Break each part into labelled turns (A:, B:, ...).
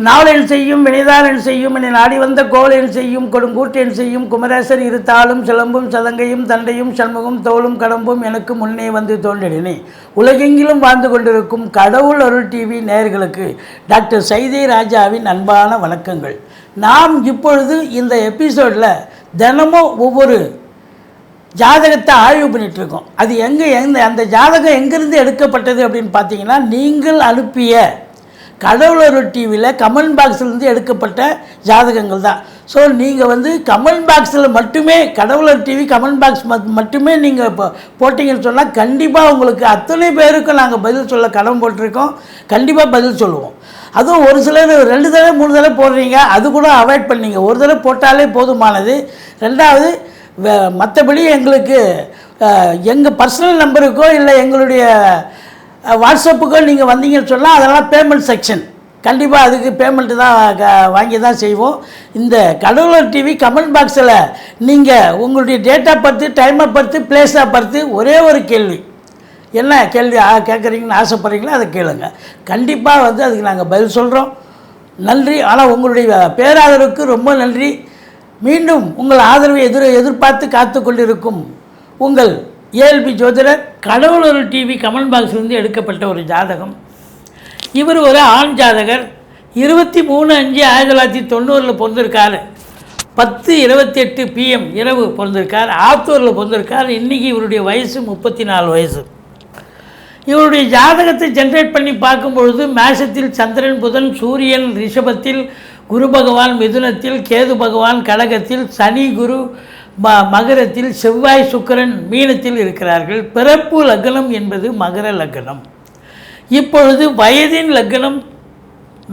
A: நாளென் செய்யும் வினைதாரன் செய்யும் என நாடி வந்த கோலென் செய்யும் கொடுங்கூட்டென் செய்யும் குமரேசன் இருத்தாலும் சிலம்பும் சதங்கையும் தண்டையும் சண்முகம் தோளும் கடம்பும் எனக்கு முன்னே வந்து தோன்றினே உலகெங்கிலும் வாழ்ந்து கொண்டிருக்கும் கடவுள் அருள் டிவி நேயர்களுக்கு டாக்டர் சைதே ராஜாவின் அன்பான வணக்கங்கள். நாம் இப்பொழுது இந்த எபிசோடில் தினமும் ஒவ்வொரு ஜாதகத்தை ஆய்வு பண்ணிட்டு இருக்கோம் அது எங்கே எந்த அந்த ஜாதகம் எங்கேருந்து எடுக்கப்பட்டது அப்படின்னு பார்த்தீங்கன்னா நீங்கள் அனுப்பிய கடவுளர் டிவியில் கமெண்ட் பாக்ஸ்லேருந்து எடுக்கப்பட்ட ஜாதகங்கள் தான். ஸோ நீங்கள் வந்து கமெண்ட் பாக்ஸில் மட்டுமே கடவுளர் டிவி கமெண்ட் பாக்ஸ் மட்டுமே நீங்கள் இப்போ போட்டிங்கன்னு சொன்னால் கண்டிப்பாக உங்களுக்கு அத்தனை பேருக்கும் நாங்கள் பதில் சொல்ல கடன் போட்டிருக்கோம். கண்டிப்பாக பதில் சொல்லுவோம். அதுவும் ஒரு சிலர் ரெண்டு தடவை மூணு தடவை போடுறீங்க அது கூட அவாய்ட் பண்ணீங்க. ஒரு தடவை போட்டாலே போதுமானது. ரெண்டாவது மற்றபடி எங்களுக்கு எங்கள் பர்சனல் நம்பருக்கோ இல்லை எங்களுடைய வாட்ஸ்அப்புக்கு நீங்கள் வந்தீங்கன்னு சொன்னால் அதெல்லாம் பேமெண்ட் செக்ஷன் கண்டிப்பாக அதுக்கு பேமெண்ட்டு தான் க- வாங்கி தான் செய்வோம். இந்த கடவுளர் டிவி கமெண்ட் பாக்ஸில் நீங்கள் உங்களுடைய டேட்டா பர்த்து டைமை பர்த்து பிளேஸை பர்த்து ஒரே ஒரு கேள்வி. என்ன கேள்வி கேட்குறீங்கன்னு ஆசைப்பட்றீங்களோ? அதை கேளுங்க. கண்டிப்பாக வந்து அதுக்கு நாங்கள் பதில் சொல்கிறோம் நன்றி. ஆனால் உங்களுடைய பேராதரவுக்கு ரொம்ப நன்றி. மீண்டும் உங்கள் ஆதரவை எதிர் எதிர்பார்த்து காத்து கொண்டிருக்கும் உங்கள் ஏஎல்பி ஜோதிடர் கடவுளர் டிவி கமெண்ட் பாக்ஸ்லேருந்து எடுக்கப்பட்ட ஒரு ஜாதகம். இவர் ஒரு ஆண் ஜாதகர். இருபத்தி மூணு அஞ்சு ஆயிரத்தி தொள்ளாயிரத்தி தொண்ணூறில் பிறந்திருக்காரு. பத்து இருபத்தி எட்டு பிஎம் இரவு பிறந்திருக்கார். ஆத்தூரில் பிறந்திருக்கார். இன்றைக்கி இவருடைய வயசு முப்பத்தி நாலு வயசு. இவருடைய ஜாதகத்தை ஜென்ரேட் பண்ணி பார்க்கும்பொழுது மேஷத்தில் சந்திரன் புதன் சூரியன் ரிஷபத்தில் குரு பகவான் மிதுனத்தில் கேது பகவான் கடகத்தில் சனி குரு ம மகரத்தில் செவ்வாய் சுக்கரன் மீனத்தில் இருக்கிறார்கள். பிறப்பு லக்னம் என்பது மகர லக்னம். இப்பொழுது வயதின் லக்னம்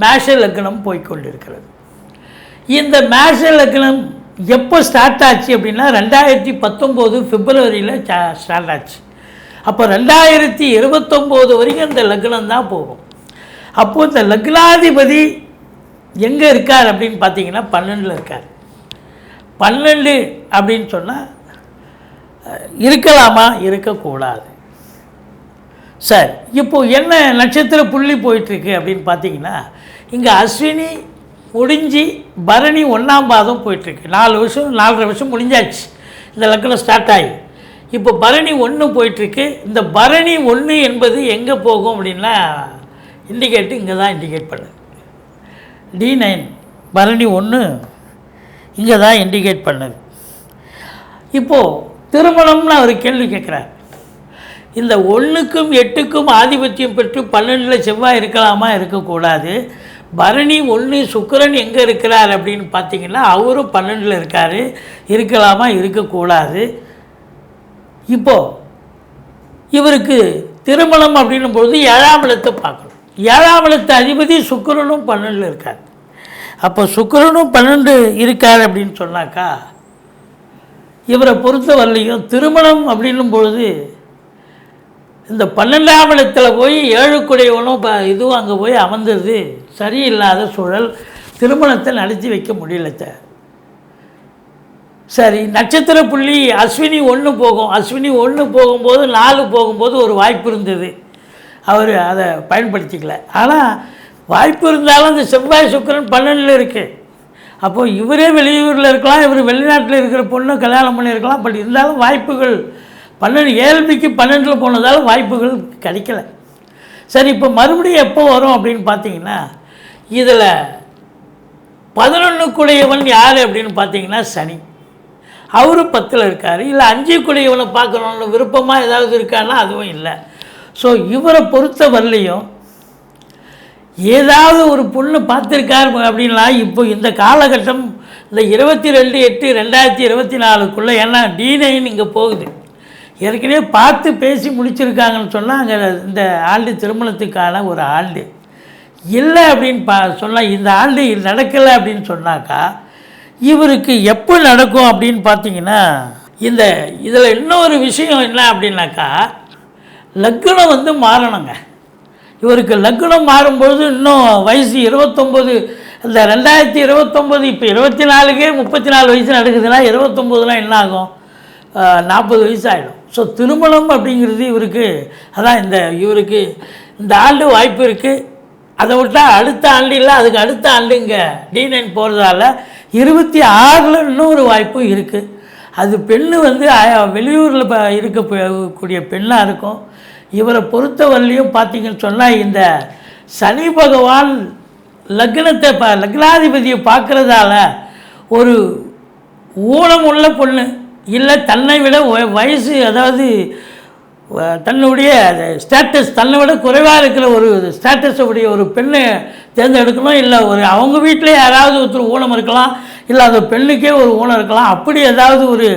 A: மேஷ லக்னம் போய்கொண்டிருக்கிறது இந்த மேஷ லக்னம் எப்போ ஸ்டார்ட் ஆச்சு அப்படின்னா ரெண்டாயிரத்தி பத்தொம்போது பிப்ரவரியில் ஸ்டார்ட் ஆச்சு. அப்போ ரெண்டாயிரத்தி இருபத்தொம்போது வரைக்கும் இந்த லக்னம் தான் போகும். அப்போது இந்த லக்னாதிபதி எங்கே இருக்கார் அப்படின்னு பார்த்தீங்கன்னா பன்னெண்டில் இருக்கார். பன்னெண்டு அப்படின்னு சொன்னால் இருக்கலாமா? இருக்கக்கூடாது. சார் இப்போ என்ன நட்சத்திர புள்ளி போயிட்டுருக்கு அப்படின்னு பார்த்தீங்கன்னா இங்கே அஸ்வினி முடிஞ்சு பரணி ஒன்றாம் பாதம் போயிட்டுருக்கு. நாலு வருஷம் நாலரை வருஷம் முடிஞ்சாச்சு. இந்த லக்கணம் ஸ்டார்ட் ஆகி இப்போ பரணி ஒன்று போயிட்டுருக்கு. இந்த பரணி ஒன்று என்பது எங்கே போகும் அப்படின்னா இண்டிகேட்டு இங்கே தான் இண்டிகேட் பண்ணுது. டி நைன் பரணி ஒன்று இங்கே தான் இண்டிகேட் பண்ணுது. இப்போது திருமணம்னு அவர் கேள்வி கேட்குறார். இந்த ஒன்றுக்கும் எட்டுக்கும் ஆதிபத்தியம் பெற்று பன்னெண்டில் செவ்வாய் இருக்கலாமா? இருக்கக்கூடாது. பரணி ஒன்று சுக்கரன் எங்கே இருக்கிறார் அப்படின்னு பார்த்தீங்கன்னா அவரும் பன்னெண்டில் இருக்கார். இருக்கலாமா? இருக்கக்கூடாது. இப்போது இவருக்கு திருமணம் அப்படின்னும் பொழுது ஏழாம் இடத்தை பார்க்கணும். ஏழாம் இடத்து அதிபதி சுக்கரனும் பன்னெண்டில் இருக்கார். அப்போ சுக்கிரனும் பன்னெண்டு இருக்கார் அப்படின்னு சொன்னாக்கா இவரை பொறுத்த வரலையும் திருமணம் அப்படின்னும் பொழுது இந்த பன்னெண்டாம் இடத்துல போய் ஏழுக்குடையவனும் இப்போ இதுவும் அங்கே போய் அமர்ந்தது சரியில்லாத சூழல் திருமணத்தை நடத்தி வைக்க முடியல சார். சரி நட்சத்திர புள்ளி அஸ்வினி ஒன்று போகும். அஸ்வினி ஒன்று போகும்போது நாலு போகும்போது ஒரு வாய்ப்பு இருந்தது. அவர் அதை பயன்படுத்திக்கல. ஆனால் வாய்ப்பு இருந்தாலும் இந்த செவ்வாய் சுக்கிரன் பன்னெண்டில் இருக்குது அப்போது இவரே வெளியூரில் இருக்கலாம் இவர் வெளிநாட்டில் இருக்கிற பொண்ணு கல்யாணம் பண்ணியிருக்கலாம். பட் இருந்தாலும் வாய்ப்புகள் பன்னெண்டு ஏழ்மைக்கு பன்னெண்டில் போனதால் வாய்ப்புகள் கிடைக்கல. சரி இப்போ மறுபடியும் எப்போ வரும் அப்படின்னு பார்த்தீங்கன்னா இதில் பதினொன்றுக்குடையவன் யார் அப்படின்னு பார்த்தீங்கன்னா சனி. அவரும் பத்தில் இருக்கார். இல்லை அஞ்சுக்குடையவனை பார்க்கணுன்னு விருப்பமாக ஏதாவது இருக்கான்னா அதுவும் இல்லை. ஸோ இவரை பொறுத்த வரலையும் ஏதாவது ஒரு பொண்ணு பார்த்துருக்கார் அப்படின்னா இப்போ இந்த காலகட்டம் இந்த இருபத்தி ரெண்டு எட்டு ரெண்டாயிரத்தி இருபத்தி நாலுக்குள்ளே ஏன்னா டி நைன் இங்கே போகுது. ஏற்கனவே பார்த்து பேசி முடிச்சிருக்காங்கன்னு சொன்னால் அங்கே இந்த ஆண்டு திருமணத்துக்கான ஒரு ஆண்டு. இல்லை அப்படின்னு பா சொன்னால் இந்த ஆண்டு நடக்கலை அப்படின்னு சொன்னாக்கா இவருக்கு எப்போ நடக்கும் அப்படின்னு பார்த்தீங்கன்னா இந்த இதில் இன்னொரு விஷயம் என்ன அப்படின்னாக்கா லக்னம் வந்து மாறணுங்க. இவருக்கு லக்னம் மாறும்பொழுது இன்னும் வயசு இருபத்தொம்போது இந்த ரெண்டாயிரத்தி இருபத்தொம்போது இப்போ இருபத்தி நாலுக்கே முப்பத்தி நாலு வயசு நடக்குதுன்னா இருபத்தொம்போதுலாம் என்ன ஆகும் நாற்பது வயசு ஆகிடும் ஸோ திருமணம் அப்படிங்கிறது இவருக்கு அதான் இந்த இவருக்கு இந்த ஆண்டு வாய்ப்பு இருக்குது அதை விட்டால் அடுத்த ஆண்டு இல்லை அதுக்கு அடுத்த ஆண்டு இங்கே டி நைன் போகிறதால இருபத்தி ஆறில் இன்னொரு வாய்ப்பும் இருக்குது அது பெண்ணு வந்து வெளியூரில் இருக்க இருக்கக்கூடிய கூடிய பெண்ணாக இருக்கும். இவரை பொறுத்தவரையிலையும் பார்த்தீங்கன்னு சொன்னால் இந்த சனி பகவான் லக்னத்தை ப லக்னாதிபதியை பார்க்குறதால ஒரு ஊனமுள்ள பொண்ணு இல்லை தன்னை விட வயசு அதாவது தன்னுடைய ஸ்டேட்டஸ் தன்னை விட குறைவாக இருக்கிற ஒரு ஸ்டேட்டஸ் உடைய ஒரு பெண்ணை தேர்ந்தெடுக்கணும் இல்லை ஒரு அவங்க வீட்டிலே யாராவது ஒருத்தர் ஊனம் இருக்கலாம் இல்லை அந்த பெண்ணுக்கே ஒரு ஊனம் இருக்கலாம் அப்படி ஏதாவது ஒரு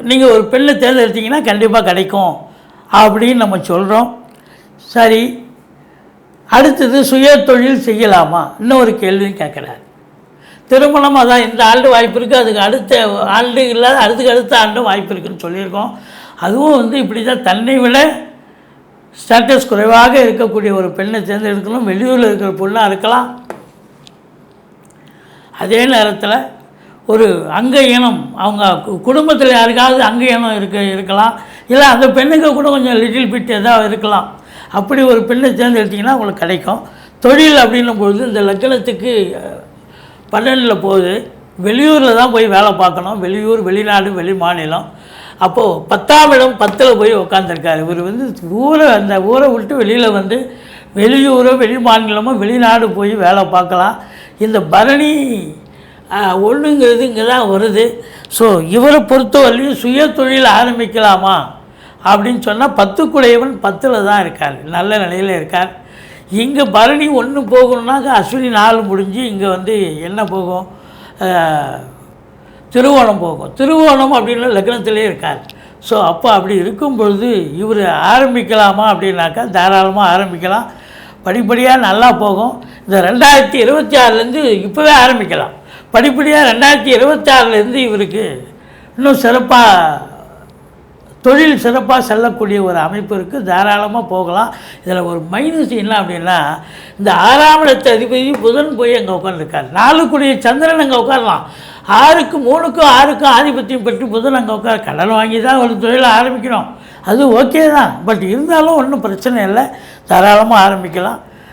A: நீங்கள் ஒரு பெண்ணை தேர்ந்தெடுத்தீங்கன்னா கண்டிப்பாக கிடைக்கும். அப்படின்னு நம்ம சொல்கிறோம் சரி அடுத்தது சுய தொழில் செய்யலாமா? இன்னொரு கேள்வியும் கேட்குறாரு. திருமணம் அதான் இந்த ஆண்டு வாய்ப்பு இருக்குது அதுக்கு அடுத்த ஆண்டு இல்லாத அடுத்துக்கு அடுத்த ஆண்டும் வாய்ப்பு இருக்குன்னு சொல்லியிருக்கோம். அதுவும் வந்து இப்படி தான் தன்னை விட ஸ்டேட்டஸ் குறைவாக இருக்கக்கூடிய ஒரு பெண்ணை தேர்ந்தெடுக்கணும் வெளியூரில் இருக்கிற பொண்ணாக இருக்கலாம். அதே நேரத்தில் ஒரு அங்க இனம் அவங்க குடும்பத்தில் யாருக்காவது அங்க இனம் இருக்க இருக்கலாம். இல்லை அந்த பெண்ணுக்கு கூட கொஞ்சம் லிட்டில் பிட் எதாவது இருக்கலாம். அப்படி ஒரு பெண்ணை தேர்ந்தெடுத்தீங்கன்னா உங்களுக்கு கிடைக்கும். தொழில் அப்படின்னும் பொழுது இந்த லக்கணத்துக்கு பன்னெண்டில் போகுது. வெளியூரில் தான் போய் வேலை பார்க்கணும். வெளியூர் வெளிநாடு வெளி மாநிலம். அப்போது பத்தாம் இடம் பத்தில் போய் உட்காந்துருக்காரு இவர் வந்து ஊரை அந்த ஊரை விட்டு வெளியில் வந்து வெளியூரோ வெளி மாநிலமோ வெளிநாடு போய் வேலை பார்க்கலாம். இந்த பரணி ஒன்றுங்கிறது இங்கே தான் வருது. ஸோ இவரை பொறுத்தவரையும் சுய தொழில் ஆரம்பிக்கலாமா? அப்படின்னு சொன்னால் பத்துக்குடையவன் பத்தில் தான் இருக்கார். நல்ல நிலையில் இருக்கார். இங்கே பரணி ஒன்று போகணுன்னாக்க அஸ்வினி நாலு முடிஞ்சு இங்கே வந்து என்ன போகும்? திருவோணம் போகும். திருவோணம் அப்படின்னு லக்னத்திலே இருக்கார். ஸோ அப்போ அப்படி இருக்கும் பொழுது இவர் ஆரம்பிக்கலாமா அப்படின்னாக்கா தாராளமாக ஆரம்பிக்கலாம். படிப்படியாக நல்லா போகும். இந்த ரெண்டாயிரத்தி இருபத்தி ஆறுலேருந்து இப்போவே ஆரம்பிக்கலாம். படிப்படியாக ரெண்டாயிரத்தி இருபத்தாறுலேருந்து இவருக்கு இன்னும் சிறப்பாக தொழில் சிறப்பாக செல்லக்கூடிய ஒரு அமைப்பு இருக்குது தாராளமாக போகலாம். இதில் ஒரு மைனஸ் என்ன அப்படின்னா இந்த ஆறாம் இடத்து அதிபதி புதன் போய் அங்கே உட்காந்துருக்காரு நாலுக்குடிய சந்திரன் அங்கே உட்காரலாம். ஆறுக்கு மூணுக்கும் ஆறுக்கும் ஆதிபத்தியம் பெற்று புதன் அங்கே உட்கார கடன் வாங்கி தான் ஒரு தொழிலை ஆரம்பிக்கணும். அது ஓகே தான். பட் இருந்தாலும் ஒன்றும் பிரச்சனை இல்லை. தாராளமாக ஆரம்பிக்கலாம்.